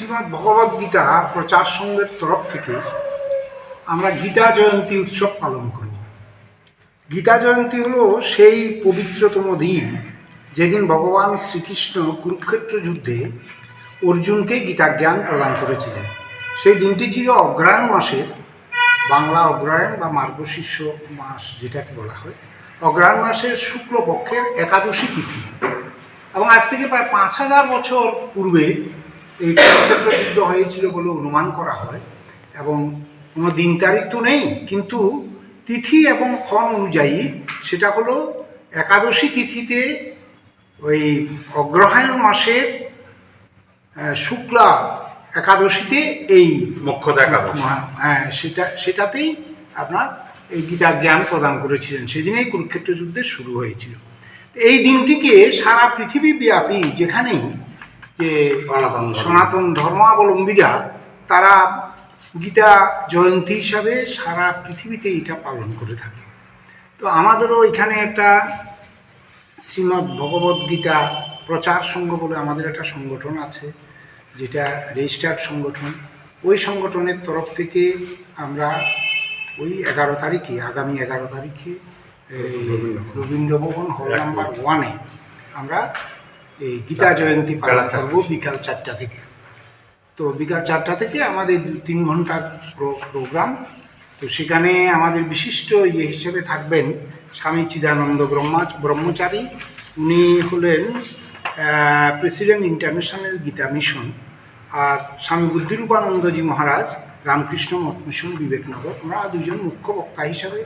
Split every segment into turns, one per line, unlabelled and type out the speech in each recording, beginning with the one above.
শ্রীমদ্ ভগবদ গীতা প্রচার সংঘের তরফ থেকে আমরা গীতা জয়ন্তী উৎসব পালন করি। গীতা জয়ন্তী হলো সেই পবিত্রতম দিন যেদিন ভগবান শ্রীকৃষ্ণ কুরুক্ষেত্র যুদ্ধে অর্জুনকে গীতা জ্ঞান প্রদান করেছিলেন। সেই দিনটি ছিল অগ্রায়ণ মাসের, বাংলা অগ্রায়ণ বা মার্গশীর্ষ মাস যেটাকে বলা হয়। অগ্রায়ণ মাসের শুক্লপক্ষের একাদশী তিথি। এবং আজ থেকে প্রায় পাঁচ হাজার বছর পূর্বে এই যুদ্ধ হয়েছিল বলে অনুমান করা হয় এবং কোনো দিন তারিখ তো নেই কিন্তু তিথি এবং ক্ষণ অনুযায়ী সেটা হলো একাদশী তিথিতে ওই অগ্রহায়ণ মাসের শুক্লা একাদশীতে এই
মুখ্য দেখা
হ্যাঁ সেটা সেটাতেই আপনার এই গীতা জ্ঞান প্রদান করেছিলেন। সেদিনেই কুরুক্ষেত্র যুদ্ধের শুরু হয়েছিল। তো এই দিনটিকে সারা পৃথিবী ব্যাপী যেখানেই যে
সনাতন
ধর্মাবলম্বীরা তারা গীতা জয়ন্তী হিসাবে সারা পৃথিবীতে এটা পালন করে থাকে। তো আমাদেরও এখানে একটা শ্রীমদ্ ভগবদ গীতা প্রচার সংঘ বলে আমাদের একটা সংগঠন আছে যেটা রেজিস্টার্ড সংগঠন। ওই সংগঠনের তরফ থেকে আমরা ওই এগারো তারিখে আগামী এগারো তারিখে এই রবীন্দ্র ভবন হল নাম্বার ওয়ানে আমরা এই গীতা জয়ন্তী পালন করব বিকাল চারটা থেকে। তো বিকাল চারটা থেকে আমাদের দু তিন ঘণ্টার প্রোগ্রাম। তো সেখানে আমাদের বিশিষ্ট ইয়ে হিসেবে থাকবেন স্বামী চিদানন্দ ব্রহ্মা ব্রহ্মচারী। উনি হলেন প্রেসিডেন্ট ইন্টারন্যাশনাল গীতা মিশন আর স্বামী বুদ্ধিরূপানন্দজি মহারাজ রামকৃষ্ণ মঠ মিশন বিবেকনগর। ওনারা দুজন মুখ্য বক্তা হিসাবে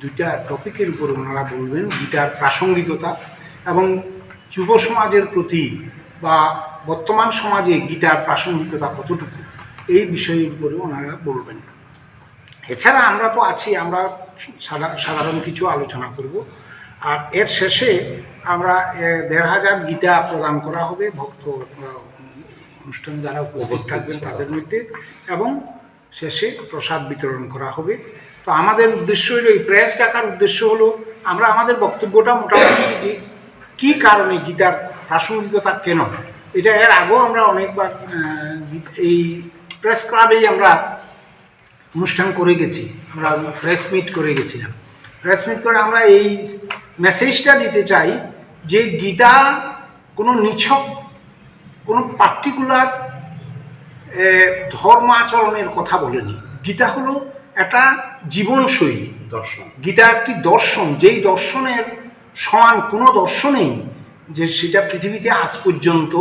দুইটা টপিকের উপর ওনারা বলবেন গীতার প্রাসঙ্গিকতা এবং যুব সমাজের প্রতি বা বর্তমান সমাজে গীতার প্রাসঙ্গিকতা কতটুকু? এই বিষয়ের উপরে ওনারা বলবেন। এছাড়া আমরা তো আছি আমরা সাধা- সাধারণ কিছু আলোচনা করব। আর এর শেষে আমরা দেড় হাজার গীতা প্রদান করা হবে ভক্ত অনুষ্ঠানে যারা উপস্থিত থাকবেন তাদের মধ্যে এবং শেষে প্রসাদ বিতরণ করা হবে। তো আমাদের উদ্দেশ্য হলো এই প্রেস ডাকার উদ্দেশ্য হলো আমরা আমাদের বক্তব্যটা মোটামুটি যে কী কারণে গীতার প্রাসঙ্গিকতা কেন? এটা এর আগেও আমরা অনেকবার এই প্রেস ক্লাবেই আমরা অনুষ্ঠান করে গেছি। আমরা প্রেস মিট করে গেছিলাম। প্রেস মিট করে আমরা এই মেসেজটা দিতে চাই যে গীতা কোনো নিছক, কোনো পার্টিকুলার ধর্ম আচরণের কথা বলেনি। গীতা হলো একটা জীবনশৈলী
দর্শন।
গীতা একটি দর্শন। যেই দর্শনের সমান কোনো দর্শনেই যে সেটা পৃথিবীতে আজ পর্যন্ত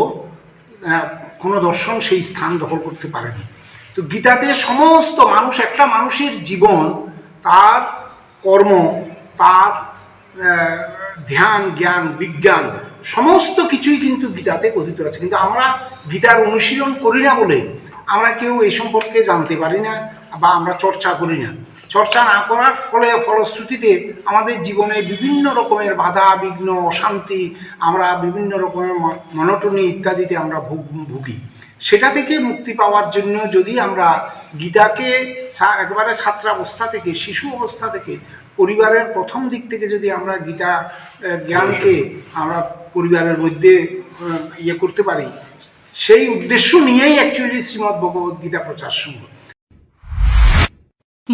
কোনো দর্শন সেই স্থান দখল করতে পারেনি। তো গীতাতে সমস্ত মানুষ, একটা মানুষের জীবন, তার কর্ম, তার ধ্যান, জ্ঞান, বিজ্ঞান, সমস্ত কিছুই কিন্তু গীতাতে কথিত আছে। কিন্তু আমরা গীতার অনুশীলন করি না বলে আমরা কেউ এই সম্পর্কে জানতে পারি না বা আমরা চর্চা করি না। চর্চা না করার ফলে ফলশ্রুতিতে আমাদের জীবনে বিভিন্ন রকমের বাধা, বিঘ্ন, অশান্তি, আমরা বিভিন্ন রকমের মনোটনি ইত্যাদিতে আমরা ভুগ- সেটা থেকে মুক্তি পাওয়ার জন্য যদি আমরা গীতাকে একেবারে ছাত্রাবস্থা থেকে, শিশু অবস্থা থেকে, পরিবারের প্রথম দিক থেকে যদি আমরা গীতা জ্ঞানকে আমরা পরিবারের মধ্যে ইয়ে করতে পারি, সেই উদ্দেশ্য নিয়েই অ্যাকচুয়ালি শ্রীমদ্ ভগবদ্ গীতা প্রচার সংঘ